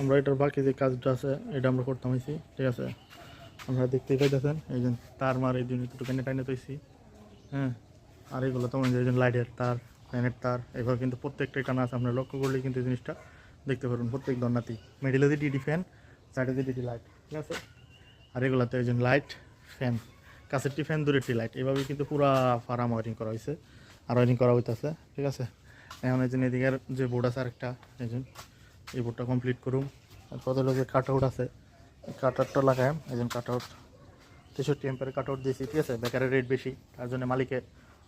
আমরা এটার বাকি যে কাজটা আছে, এটা আমরা করতাম হয়েছি ঠিক আছে? আমরা দেখতেই পাইতেছেন, এই যে তার মার এই জন্য একটু টাইনে টাইনে তৈছি হ্যাঁ? আর এগুলো তো এই যে লাইটের তার ফ্যানের তার, এগুলো কিন্তু প্রত্যেকটাই টানা আছে, আপনারা লক্ষ্য করলে কিন্তু জিনিসটা দেখতে পারবেন, প্রত্যেক দন্নাতি মিডিলে দিয়ে ডিডি ফ্যান সাইডে দিয়ে ডিডি লাইট ঠিক আছে? আর এগুলোতে এই লাইট ফ্যান কাছেরটি ফ্যান দূরেরটি লাইট এভাবে কিন্তু পুরা ফার্ম ওয়ারিং করা হয়েছে আর ওয়ারিং করা হইতেছে, ঠিক আছে? এখন এই যে এদিকের যে বোর্ড আছে আরেকটা, এই যে এই বোর্ডটা কমপ্লিট করুম হলো যে কাট আউট আছে কাট আউটটা লাগাই। এই যে কাট আউট তেষট্টি এম্পের কাট আউট দিয়েছি, ঠিক আছে? বেকারের রেট বেশি, তার জন্য মালিকে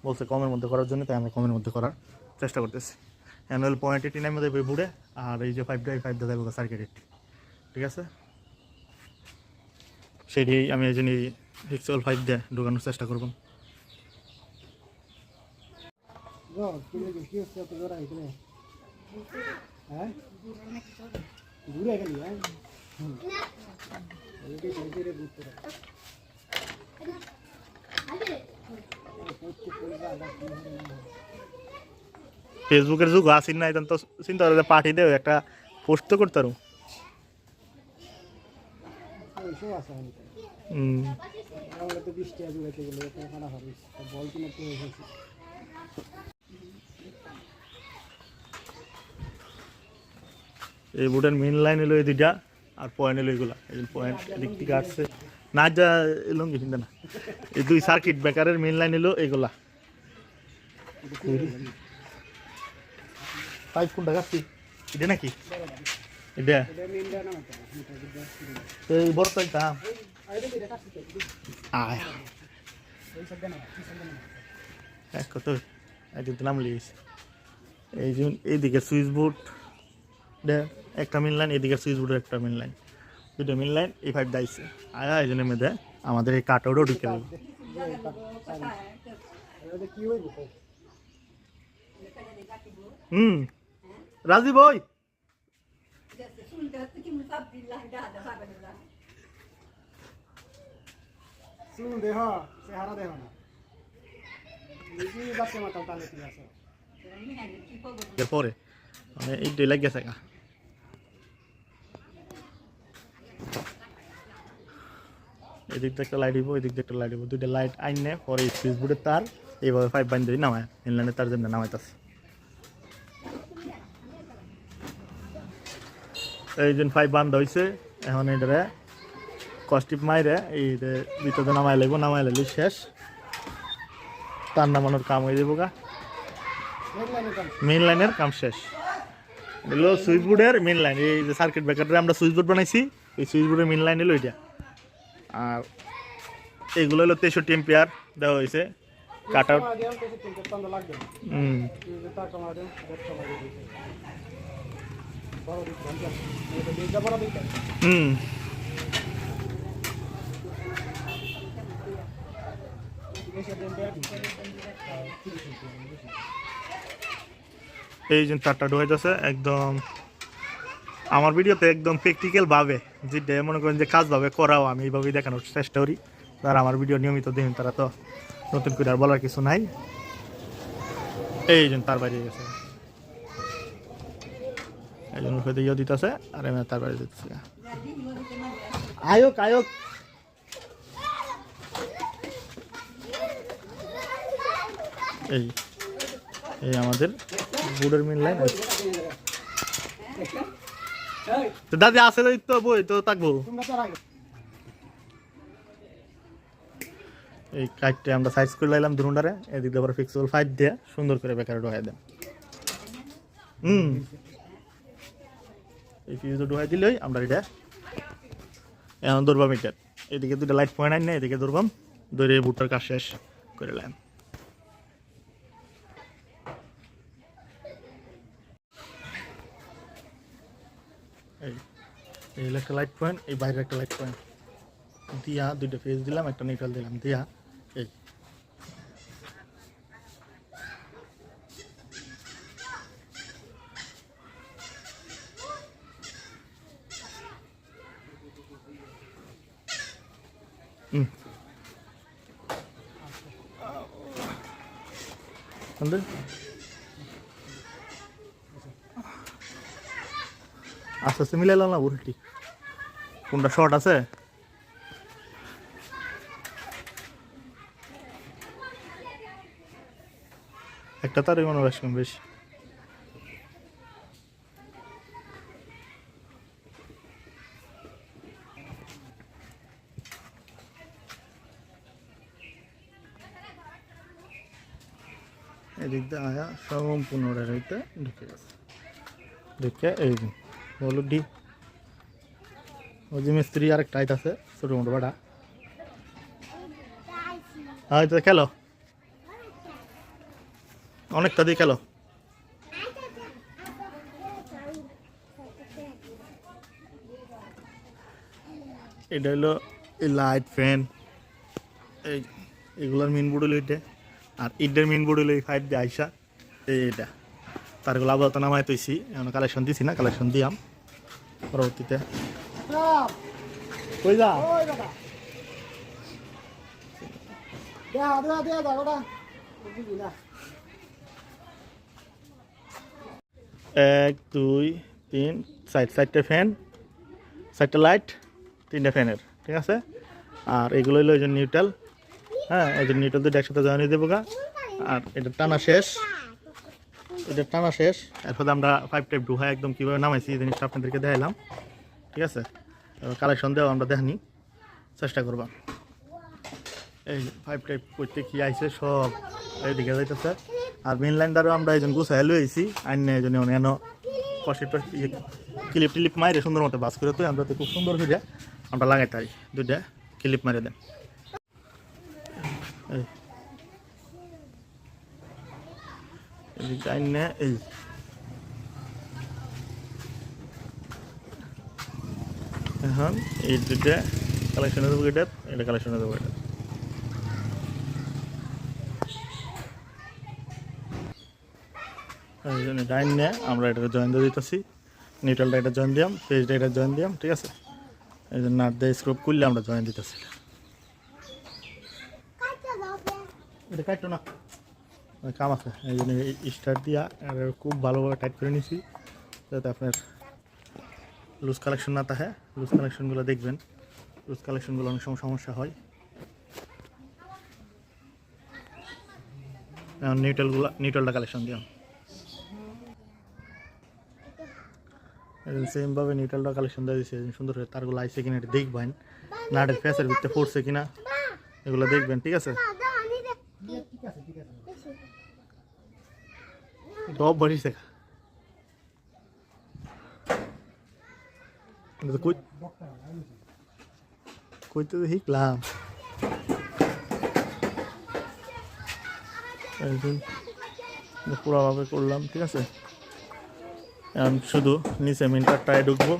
বলছে কমের মধ্যে করার জন্য, তাই আমরা কমের মধ্যে করার চেষ্টা করতেছি। অ্যানুয়াল পয়েন্ট এইটি নাইন মধ্যে বুড়ে আর এই যে ফাইভ ডাই ফাইভ দাদা সার্কিট এইটটি ঠিক আছে? সেটি আমি এই জন্য হিক্সল ফাইভ দিয়ে ঢোকানোর চেষ্টা করব। হ্যাঁ? ঘুরে গেলি ফেসবুকের যুগ আসিন না তো চিন্তা করে পাঠি দেও, একটা পোস্ট তো করতে পারো। ওইসব আছে আমি হুম আমরা তো বৃষ্টি আজ উড়াইতে গেলে এটা খানা হবে বল কিনে তো হয়েছে এই বোর্ডের মেন লাইন এলো এই দুইটা, আর পয়েন্ট এলো এগুলা। এই পয়েন্ট এদিক থেকে আসছে। না, যা এলো কিন্তু না। এই দুই সার্কিট ব্রেকারের মেন লাইন এলো এগুলা। পাইপ কোনটা কাটছি? এটা নাকি? এটা? এটা এই বড় আয়। এক কত? একদিন নাম লিয়েছে এই যে, এইদিকে সুইচ বোর্ড একটা মিন লাইন এদিকে সুইচ বোর্ডের একটা মিন লাইন দুটো মিন লাইন এই ফাইভ দাইছে আয়া এই জন্য মেয়েদের আমাদের এই কাটারও ঢুকে তো হুম রাজীব ওই শুন দেহ চেহারা দেহ না। মানে এই লাগে গেছে গা। এদিক দিয়ে একটা লাইট দিব এদিক দিয়ে একটা লাইট দিব দুইটা লাইট আইনে পরে সুইচ বোর্ডের তার এইভাবে পাইপ বান্ধ দিয়ে নামায়। ইনলাইনের তার জন্য নামাইতেছে। এই যে পাইপ বান্ধ হয়েছে এখন এটারে কস্টিপ মাইরে এই ভিতরে নামাই লাগবো নামাই লাগলে শেষ। তার নামানোর কাম হয়ে যাব গা। মেন লাইনের কাম শেষ। এগুলো সুইচ বোর্ডের মেইন লাইন এই যে সার্কিট ব্রেকারে আমরা সুইচ বোর্ড বানাইছি, এই সুইচ বোর্ডের মেইন লাইন এটা আর এগুলো হলো তেষট্টি এম্পিয়ার দেওয়া হয়েছে। কাট আউট হুম। এই যে তারটা ঢুকাইতেছে, একদম আমার ভিডিওতে একদম প্র্যাকটিক্যাল ভাবে যেটা মনে করেন যে কাজ ভাবে করাও আমি এইভাবেই দেখানোর চেষ্টা করি। যারা আমার ভিডিও নিয়মিত দেখেন, তারা তো নতুন করে আর বলার কিছু নাই। এই যে তার বাইরে গেছে। এই জন্য ইয়ে দিতেছে, আর এমনি তার বাইরে দিতেছে। আয়ক আয়ক। এই এই আমাদের বোর্ডের মেন লাইন তো দাদি আছে তো বই তো থাকব। এই কাঠটা আমরা সাইজ করে লাইলাম দুরুন্ডারে এদিক দিয়ে আবার ফিক্সেবল ফাইট দিয়ে সুন্দর করে বেকারে ঢোকাই দেন। হুম। এই ফিউজও ঢোকাই দিলেই আমরা এটা এখন ধরবাম এটা এদিকে দুটো লাইট পয়েন্ট আইন না এদিকে ধরবাম ধরে বুটটার কাজ শেষ করে লাইম लाइट पॉइंट बाहर एक लाइट पॉइंट दिया दुटे फ़ेज़ दिल एक निकल दिल दिया आशा से मिले ला उल्टी কোনটা শর্ট আছে? একটা তারই মনে বেশ কম, বেশি। এদিক দিয়ে আয়া সম্পূর্ণ ঢুকে গেছে। ঢুকে এই বলো ডি ওই যে মিস্ত্রি আর একটা আছে, ছোটো মোটো বাড়া হ্যাঁ তো খেলো। অনেক দিয়ে খেলো। এটা হলো এই লাইট ফ্যান এই এগুলোর মেন বোর্ড হলো এটা। আর ইডের মেন বোর্ড হলো এই ফাইভ দিয়ে আইসা। এই এটা। তারগুলো আপাতত নামায় তৈছি এখন কালেকশন দিছি না কালেকশন দিয়াম। পরবর্তীতে। কই যা? ওই দাদা। বুঝি না এক দুই তিন সাইড চারটে ফ্যান চারটে লাইট তিনটে ফ্যানের ঠিক আছে? আর এগুলো হলো যে নিউট্রাল হ্যাঁ যে নিউট্রাল দুটো একসাথে জানিয়ে দেবো গা। আর এটা টানা শেষ এটা টানা শেষ। এরপরে আমরা ফাইভ টাইপ ঢুহাই একদম কীভাবে নামাইছি এই জিনিসটা আপনাদেরকে দেখাইলাম ঠিক আছে? কালেকশন দেওয়া আমরা দেখানি। চেষ্টা করবা। এই ফাইভ টাইপ করতে কি আইছে সব এইদিকে যাইতেছে। আর মেন লাইনটারও আমরা এই জন্য গুছাই লইছি আইন জন্য অনেক কষে ক্লিপ টিলিপ মাইরে সুন্দর মতো বাস করে তো আমরা তো খুব সুন্দর করে আমরা লাগাই তাই দুইটা ক্লিপ মারে দেন। এই। আইনে এই এখন এই দুইটা কালেকশনে দেবো এটা এটা কালেকশনে দেবো এটা। ডাইন নিয়ে আমরা এটাকে জয়েন দিয়ে দিতেছি। নিউট্রালটা এটা জয়েন দিয়াম পেজটা এটা জয়েন দিয়াম ঠিক আছে? এই জন্য নাট দিয়ে স্ক্রুপ করলে আমরা জয়েন দিতেছি এটা। কাটতো না। কাম আছে। এই জন্য স্টার্ট দিয়া খুব ভালোভাবে টাইট করে নিছি, যাতে আপনার লুজ কালেকশন না থাকে লুজ কালেকশনগুলো দেখবেন। লুজ কালেকশনগুলো অনেক সময় সমস্যা হয়। নিউট্রালগুলো নিউট্রালটা কালেকশন দিলাম সেমভাবে নিউট্রালটা কালেকশন দিয়ে দিচ্ছে সুন্দর করে তারগুলো আইসে কিনা এটা দেখবেন। নাটের ফেসের ভিতরে পড়ছে কিনা, এগুলো দেখবেন, ঠিক আছে? টপ বাড়ি শেখা এটা তো কই কইতে তো শিখলাম একদিন পুরোভাবে করলাম ঠিক আছে এখন শুধু নিচে মিটারটায় ঢুকবো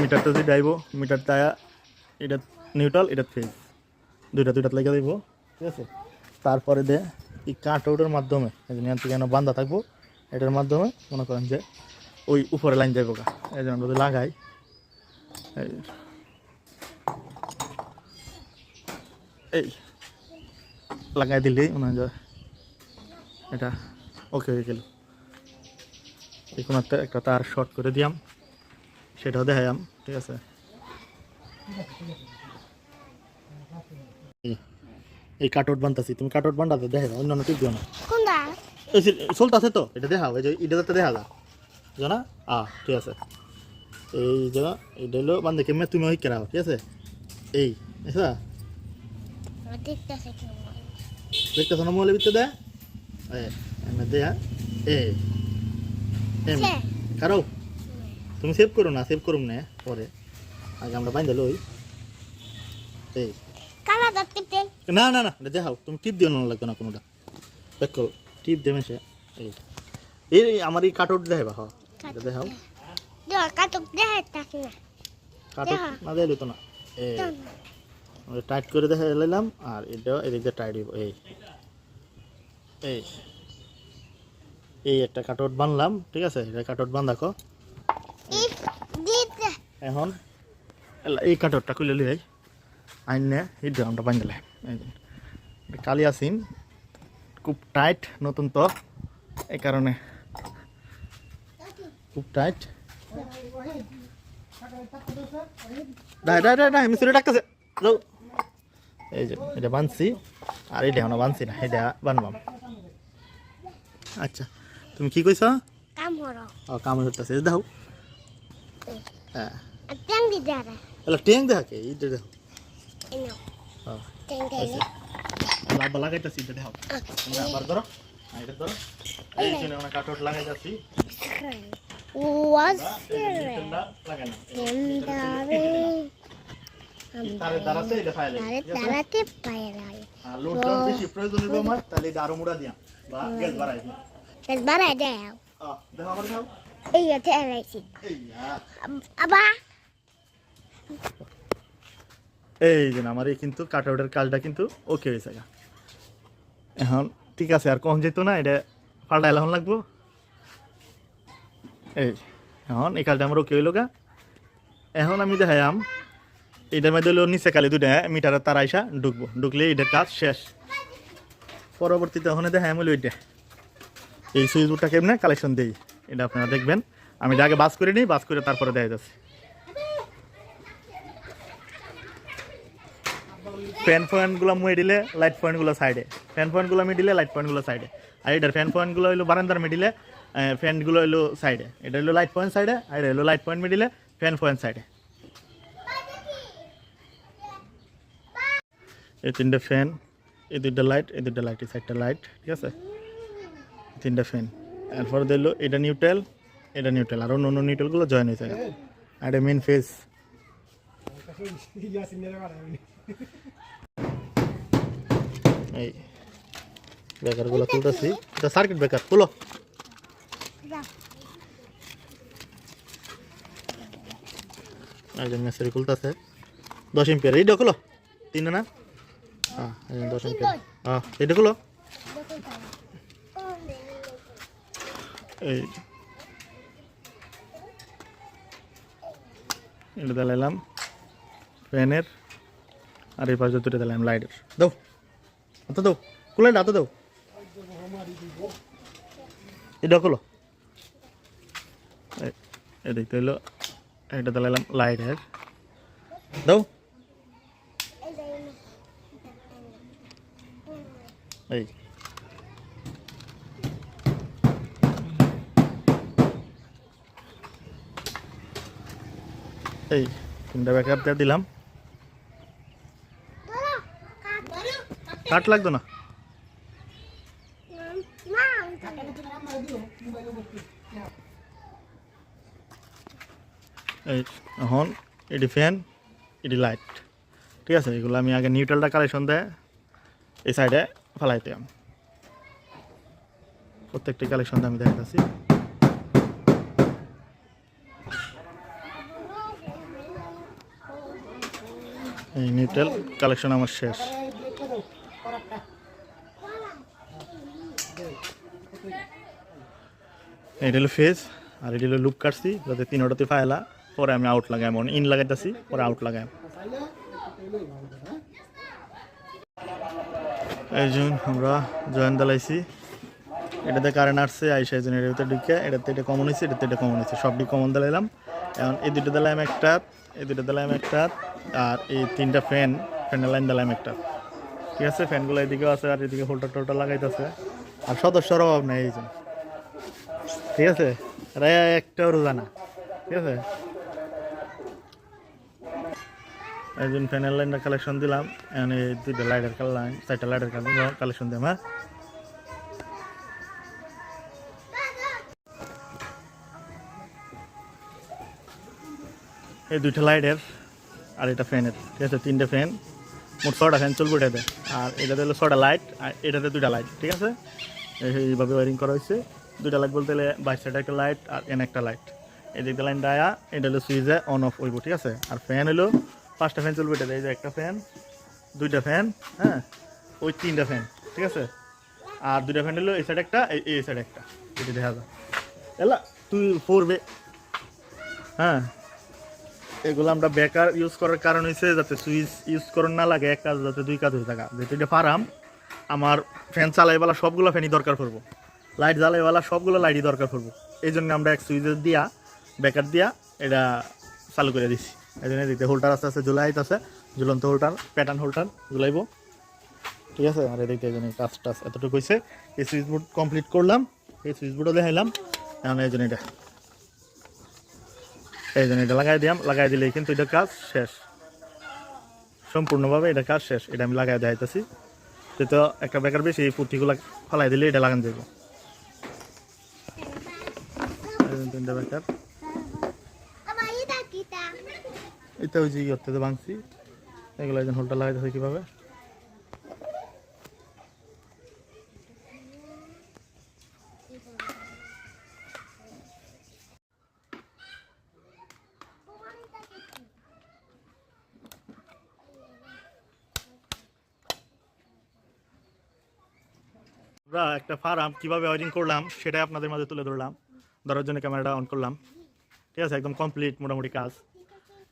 মিটারটা যদি ডাইব মিটারটা এটা নিউট্রাল এটা ফেজ দুইটা দুইটা লেগে দিব ঠিক আছে তারপরে দে এই কাটআউটের মাধ্যমে এখান থেকে বান্ধা থাকব এটার মাধ্যমে মনে করেন যে ওই উপরে লাইন যাব গা এই জন্য আমরা লাগাই এই এই লাগাই দিলেই মনে হয় এটা ওকে হয়ে গেল। এই কোনো একটা একটা তার শর্ট করে দিয়াম সেটাও দেখাইয়াম ঠিক আছে? এই- কাটআউট বানতাছি তুমি কাটআউট বান্ধাতে দেখে অন্য অন্য টিপ দিও না। কোনটা? যে চলতেছে তো এটা দেখাও এই যে এটা দেখা যা জানা? আ ঠিক আছে। এই যে এটা হলো বান্ধে কেমনে তুমি ওই কেরাও ঠিক আছে? এই আচ্ছা দেখতেছে না মোবাইলের ভিতরে? দে এ এমনি দে হ্যাঁ এ এম কারও? তুমি সেভ করো না সেভ করুম না পরে। আগে আমরা বাইন্দা লই। এই। না না না দেখাও। তুমি টিপ দিও না লাগবে না কোনোটা। ব্যাক টিপ দেবে সে। এই। এই আমার এই কাটআউট দেখাবা হ্যাঁ দেখাও। দেখ কাটক দেখে তাকে না তো না টাইট করে দেখা এলাম আর এটা এদিক দিয়ে টাইট হইব এই এই এই একটা কাটআউট বানলাম ঠিক আছে এটা কাটআউট বান দেখো ইস দিতে এখন। এই কাটআউটটা খুলে লিয়ে আইন নে এই ড্রামটা বান দিলে কালি আসিন খুব টাইট নতুন তো। এই কারণে খুব টাইট মিস্ত্রি ডাকতেছে। এই যে এটা বানছি আর এটা এখনও বানছি না এটা বানবাম। আচ্ছা তুমি কি কইছ? কাম হইতাছে দাও। হ্যাঁ। ট্যাং দেখাকে এইটা দেখো লাভ লাগাইতাছি এটা দেখো আবার ধরো এটা ধরো। এই জন্য কাটওয়াট লাগাইতাছি। দাঁড়াতে পায়ে দিয়া এই আছে এলাইছি এই এই যে আমার এই কিন্তু কাটআউটের কাজটা কিন্তু ওকে হয়েছে। এখন ঠিক আছে আর কম যেত না এটা পাল্টা এলাম লাগবো। এই, এখন এই কাজটা আমার ওকে হইল গা? এখন আমি দেখাইম এটার মধ্যে হলো নিচে কালি দুটা মিটারের তার আইসা ঢুকবো। ঢুকলে এটার কাজ শেষ। পরবর্তীতে ওখানে দেখাই আমি ওইটা এই সুইচ বোর্ডটা কেমনে? কালেকশন দিই। এটা আপনারা দেখবেন। আমি আগে বাস করে নিই, বাস করে তারপরে দেখা যাচ্ছে। ফ্যান পয়েন্টগুলো মুয়ে দিলে লাইট পয়েন্টগুলো সাইডে ফ্যান পয়েন্টগুলো আমি দিলে লাইট পয়েন্টগুলো সাইডে আর এটার ফ্যান পয়েন্টগুলো হইল বারান্দার মিডিলে ফ্যানগুলো হইল সাইডে এটা হলো লাইট পয়েন্ট সাইডে আর এটা হলো লাইট পয়েন্ট মিডিলে ফ্যান পয়েন্ট সাইডে এই তিনটে ফ্যান এই দুইটা লাইট এই দুইটা লাইট এই সাইডটা লাইট ঠিক আছে? তিনটা ফ্যান এরপর দিলো এটা নিউট্রাল এটা নিউট্রাল আর অন্য অন্য নিউট্রালগুলো জয়েন হয়েছে। আর এটা মেন ফেস এই বেকারগুলো খুলতেছি। এটা সার্কিট বেকার খুলো। একজন মেসেরি খুলতেছে দশ এম্পিয়ার এইটা খুলো তিনটা না? হ্যাঁ দশ এম্পিয়ার হ্যাঁ এইটা খুলো এই। এটা দিলাম ফ্যানের। আর এই পাশে দুটো দিলাম লাইটের দাও। হাতে দাও। খুলে হাতে দাও। এটা খুলো এই দেখতে হলো এটা দিলাম লাইটের দাও। এই। এই তিনটা ব্যাকআপ দিয়ে দিলাম। কাট লাগতো না? এই এখন, এটি ফ্যান এটি লাইট ঠিক আছে, এগুলো আমি আগে নিউট্রালটা কালেকশন দেয় এই সাইডে ফেলাইতে প্রত্যেকটি কালেকশন আমি দেখাচ্ছি এই নিউট্রাল কালেকশন আমার শেষ। এটা হলো ফেস আর এটা হলো লুপ কাটছি যাতে তিনোটাতে ফায়লা পরে আমি আউট লাগাই মনে ইন লাগাইতেছি, পরে আউট লাগাই এই জন্য আমরা জয়েন দালাইছি। এটাতে কারেন্ট আসছে, আইসা এই জন্য এটার ভিতরে ঢুকে এটাতে এটা কমন হয়েছে এটাতে এটা কমন হয়েছে সবটি কমন দিলাম এখন এই দুটো দিলাম একটা, এই দুটো দিলাম একটা, আর এই তিনটা ফ্যান ফ্যানের লাইন দিলাম একটা। ঠিক আছে ফ্যানগুলো এদিকেও আছে, আর এদিকে হোল্ডার টোল্ডার লাগাইতেছে। আর সদস্যর অভাব নেই এই জন্য ঠিক আছে? এরা একটাও রোজানা ঠিক আছে? একজন ফ্যানের লাইনটা কালেকশন দিলাম। এখন দুইটা লাইটের লাইন চারটা লাইটের কালেকশন দিলাম হ্যাঁ? এই দুইটা লাইটের আর এটা ফ্যানের ঠিক আছে? তিনটে ফ্যান মোট ছটা ফ্যান চলবে এটাতে। আর এটাতে হলো ছটা লাইট আর এটাতে দুইটা লাইট ঠিক আছে? এইভাবে ওয়ারিং করা হয়েছে। দুইটা লাইট বলতে গেলে বাইশ সাইডে একটা লাইট আর এন একটা লাইট এই দিকটা লাইন ডায়া এটা হলো সুইচে অন অফ হইব, ঠিক আছে? আর ফ্যান হলো পাঁচটা ফ্যান চলবে এটাতে এই যে একটা ফ্যান দুইটা ফ্যান হ্যাঁ? ওই তিনটা ফ্যান ঠিক আছে? আর দুইটা ফ্যান হলো এই সাইড একটা, এই সাইড একটা, এটা দেখা যায় এলা, তুই পড়বে হ্যাঁ? এগুলো আমরা বেকার ইউজ করার কারণ হয়েছে যাতে সুইচ ইউজ করার না লাগে, এক কাজ যাতে দুই কাজ হয়ে থাকা। যেহেতু এটা ফারাম আমার ফ্যান চালাইবেলা সবগুলো ফ্যানই দরকার পড়ব। লাইট জ্বালাইবেলা সবগুলো লাইটই দরকার পড়ব। এই জন্য আমরা এক সুইচে দিয়া ব্যাকার দিয়া এটা চালু করে দিছি। এই জন্য দিতে হোল্ডার আস্তে আছে ঝুলন্ত হোল্ডার প্যাটার্ন হোল্ডার, ঝুলাইব। ঠিক আছে? আর এদিকে জন্য কাজ টাজ এতটুকু হয়েছে এই সুইচ বোর্ড কমপ্লিট করলাম, এই সুইচ বোর্ডও দেখাইলাম। এখন এই এটা এই এটা লাগাই দিলাম লাগাই দিলেই কিন্তু এটা কাজ শেষ। সম্পূর্ণভাবে এটা কাজ শেষ, এটা আমি লাগাই দেখাইতেছি। তো একটা বেকার বেশি, এই পুঁতিগুলো ফলাই দিলে এটা লাগান যাব তিনটা বেকার। এটা ওই যে ইয়তে তো ভাঙছি এগুলো একজন হোলটা লাগাইতেছে কীভাবে? আমরা একটা ফার্ম কীভাবে ওয়ারিং করলাম, সেটাই আপনাদের মাঝে তুলে ধরলাম। ধরার জন্য ক্যামেরাটা অন করলাম। ঠিক আছে, একদম কমপ্লিট মোটামুটি কাজ।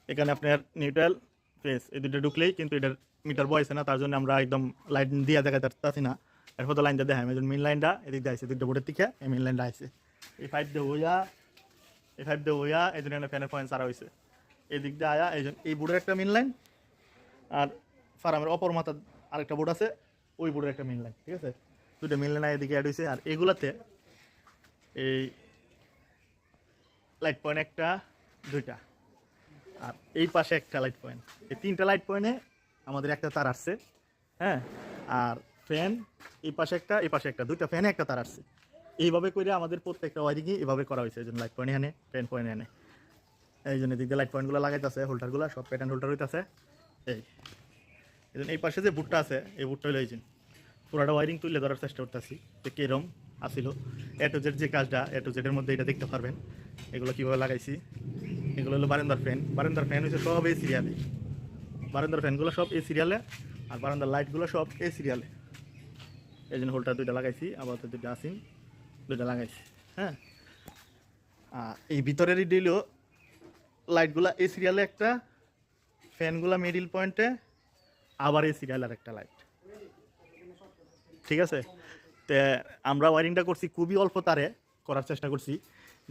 এখানে আপনার নিউট্রাল ফেস এই দুটো ঢুকলেই কিন্তু এটার মিটার বয়সে না, তার জন্য আমরা একদম লাইট দিয়ে দেখাতে পারতেছি না। এরপর তো লাইনটা দেখাই এই মেন লাইনটা এদিক দিয়ে আসছে দুটো বোর্ডের থেকে এই মেন লাইনটা আসছে এই ফাইভ দিয়ে হইয়া এই ফাইভ দিয়ে হইয়া এই জন্য ফ্যানের পয়েন্ট সারা হয়েছে এই দিক দিয়ে আয়া, এই এই বোর্ডের একটা মেন লাইন আর ফার্মের অপর মাথার আরেকটা বোর্ড আছে, ওই বোর্ডের একটা মেন লাইন ঠিক আছে? দুটো মেন লাইন এদিকে অ্যাড হয়েছে আর এগুলাতে এই লাইট পয়েন্ট একটা, দুইটা। আর এই পাশে একটা লাইট পয়েন্ট এই তিনটা লাইট পয়েন্টে আমাদের একটা তার আসছে হ্যাঁ? আর ফ্যান এই পাশে একটা, এই পাশে একটা, দুইটা ফ্যানে একটা তার আসছে। এইভাবে করে আমাদের প্রত্যেকটা ওয়ারিংই এভাবে করা হয়েছে, এই জন্য লাইট পয়েন্ট এনে ফ্যান পয়েন্ট এনে। এই জন্য দিক দিয়ে লাইট পয়েন্টগুলো লাগাইতেছে হোল্ডারগুলো সব প্যাটার্ন হোল্ডার হইতেছে। এই এই জন্য এই পাশে যে বুটটা আছে, এই বুটটা হইল এই যে, পুরাটা ওয়ারিং তুলে ধরার চেষ্টা করতেছি, যে কিরম আসিল এ টু জেড যে কাজটা এ টু জেডের মধ্যে এটা দেখতে পারবেন। এগুলো কীভাবে লাগাইছি এগুলো হলো বারান্দার ফ্যান। বারান্দার ফ্যান হচ্ছে সব এই সিরিয়ালে বারান্দার ফ্যানগুলো সব এই সিরিয়ালে আর বারান্দার লাইটগুলো সব এই সিরিয়ালে এই জন্য হোলটা দুইটা লাগাইছি আবার তো দুইটা আসিন দুইটা লাগাইছি হ্যাঁ। আর এই ভিতরের ডিল লাইটগুলো এই সিরিয়ালে একটা, ফ্যানগুলো মিডিল পয়েন্টে আবার এই সিরিয়ালের একটা লাইট ঠিক আছে? তে আমরা ওয়ারিংটা করছি খুবই অল্প তারে, করার চেষ্টা করছি।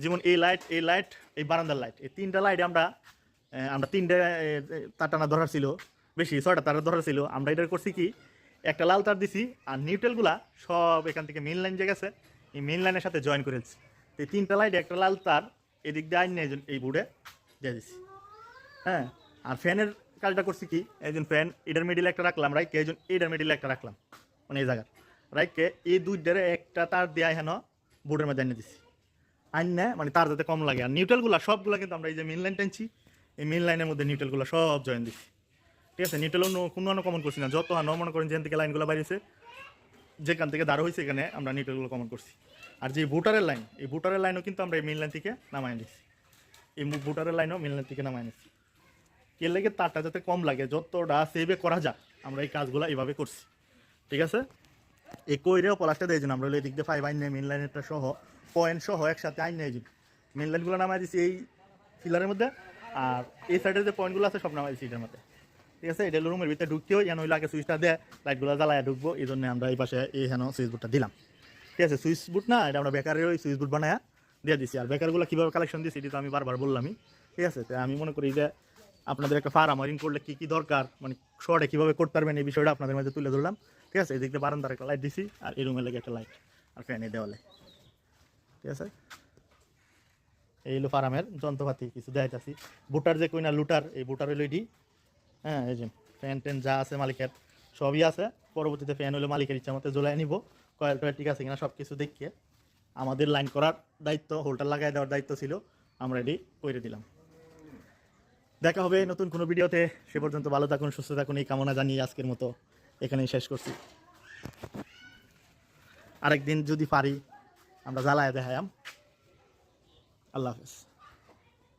যেমন এই লাইট এই লাইট এই বারান্দার লাইট এই তিনটা লাইট আমরা আমরা তিনটে তার টানা ধরার ছিল। বেশি, ছয়টা তার ধরার ছিল। আমরা এটা করছি কি, একটা লাল তার দিছি আর নিউট্রালগুলা সব এখান থেকে মেন লাইন যে গেছে, এই মেন লাইনের সাথে জয়েন করেছি তো এই তিনটা লাইট একটা লাল তার এদিক দিয়ে আইন এই বোর্ডে দিয়ে দিছি। হ্যাঁ আর ফ্যানের কাজটা করছি কি একজন ফ্যান এটার মিডিলে একটা রাখলাম রাইট একজন এটার মিডিলে একটা রাখলাম মানে এই জায়গার। রাইটকে এই দুইটারে একটা তার দেওয়া হেন বোর্ডের মধ্যে এনে দিছি। আইন না মানে তার যাতে কম লাগে। আর নিউট্রালগুলো সবগুলো কিন্তু আমরা এই যে মেন লাইন টানছি, এই মেন লাইনের মধ্যে নিউট্রালগুলো সব জয়েন দিচ্ছি। ঠিক আছে? নিউট্রাল অন্য কোনো অন্য কমন করছি না। যত হানো মনে করেন যেখান থেকে লাইনগুলো বাইরেছে, যেখান থেকে দাঁড়ো হয়েছে, এখানে আমরা নিউট্রালগুলো কমন করছি। আর যে ভোটারের লাইন এই ভোটারের লাইনও কিন্তু আমরা এই মেন লাইন থেকে নামাই দিচ্ছি এই ভোটারের লাইনও মেন লাইন থেকে নামাই নিচ্ছি। এর লাগে তারটা যাতে কম লাগে, যতটা সেভে করা যাক, আমরা এই কাজগুলো এইভাবে করছি। ঠিক আছে? এই কইরেও পলাশটা দিয়ে আমরা হলো এদিক দিয়ে ফাইভ আইন নেই মেন লাইনেরটা সহ পয়েন্ট সহ একসাথে আইন নেই মেন লাইনগুলো নামাই দিছি এই ফিলারের মধ্যে, আর এই সাইডের যে পয়েন্টগুলো আছে সব নামাই দিছি এটার মধ্যে। ঠিক আছে? এটা রুমের ভিতরে ঢুকতেও যেন ওই লাগে সুইচটা দেয় লাইটগুলো জ্বালায় ঢুকবো এই জন্য আমরা এই পাশে এই হেন সুইচ বোর্ডটা দিলাম। ঠিক আছে? সুইচ বোর্ড না, এটা আমরা বেকারের ওই সুইচ বোর্ড বানায় দিয়ে দিছি। আর বেকারগুলো কীভাবে কালেকশন দিয়েছি এটা তো আমি বারবার বললামই। ঠিক আছে? আমি মনে করি যে আপনাদের একটা ফার্ম ওয়ারিং করলে কী কী দরকার? মানে শর্টে কীভাবে করতে পারবেন? এই বিষয়টা আপনাদের মাঝে তুলে ধরলাম। ঠিক আছে? এদিক বারান্দার একটা লাইট দিছি, আর এই রুমের লাগে একটা লাইট আর ফ্যানে দেওয়ালে ঠিক আছে? এই হলো ফার্মের যন্ত্রপাতি, কিছু দেখাইতেছি। বুটার যে কইনা লুটার, এই বুটার হলো এটি হ্যাঁ এই যে ফ্যান ট্যান যা আছে মালিকের, সবই আছে। পরবর্তীতে ফ্যান হলো মালিকের ইচ্ছা মতো জ্বলাই নিব। কয়েল টয়েল ঠিক আছে কিনা সব কিছু দেখিয়ে আমাদের লাইন করার দায়িত্ব হোল্ডার লাগাই দেওয়ার দায়িত্ব ছিল, আমরা এটি করে দিলাম। দেখা হবে নতুন কোনো ভিডিওতে। সে পর্যন্ত ভালো থাকুন, সুস্থ থাকুন, এই কামনা জানিয়ে আজকের মতো এখানেই শেষ করছি। আরেকদিন যদি পারি আমরা জ্বালায় দেখায়াম আল্লাহ হাফেজ।